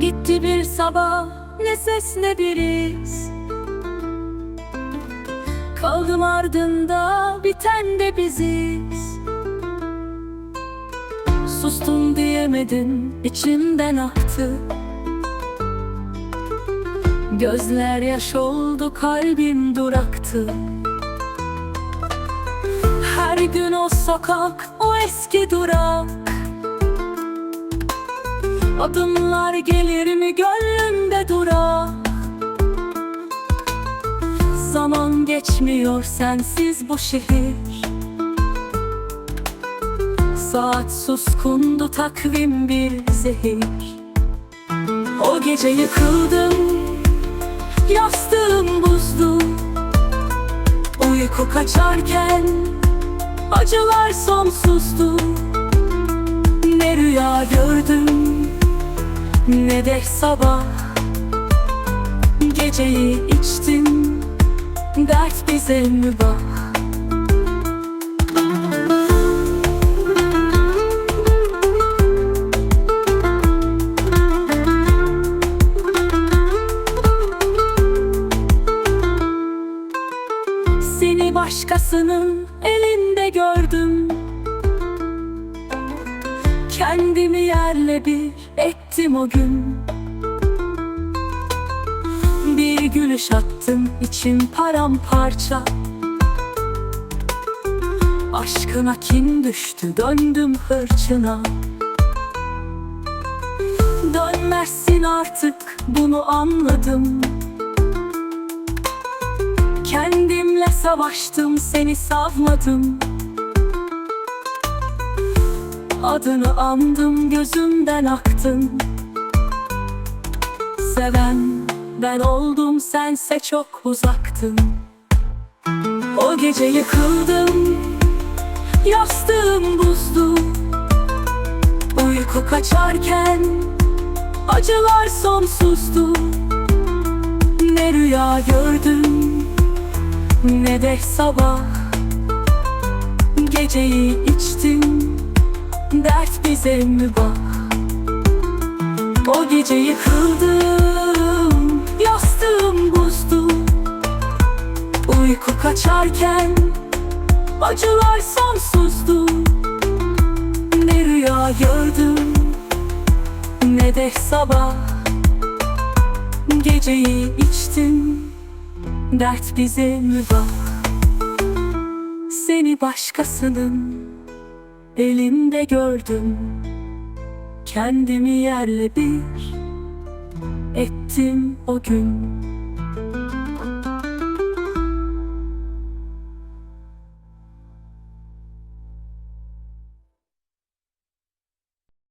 Geldi bir sabah ne ses ne bir iz Kaldım ardında biten de biziz. Sustun diyemedin içimden aktı. Gözler yaş oldu kalbim duraktı. Her gün o sokak o eski durak Adımlar gelir mi gönlümde durak? Zaman geçmiyor sensiz bu şehir. Saat suskundu takvim bir zehir. O gece yıkıldım Yastığım buzdu. Uyku kaçarken Acılar sonsuzdu. Ne rüya gördüm Ne de sabah Geceyi içtim Dert bize mübah. Seni başkasının elinde gördüm. Kendimi yerle bir ettim o gün. Bir gülüş attım içim paramparça. Aşkına kin düştü döndüm hırçına. Dönmezsin artık bunu anladım. Kendimle savaştım seni savmadım Adını andım gözümden aktın. Seven ben oldum sense çok uzaktın. O gece yıkıldım Yastığım buzdu. Uyku kaçarken Acılar sonsuzdu. Ne rüya gördüm ne de sabah. Geceyi içtim Dert bize mübah O gece yıkıldım Yastığım buzdu. Uyku kaçarken Acılar sonsuzdu. Ne rüya gördüm Ne de sabah. Geceyi içtim Dert bize mübah Seni başkasının elinde gördüm. Kendimi yerle bir ettim o gün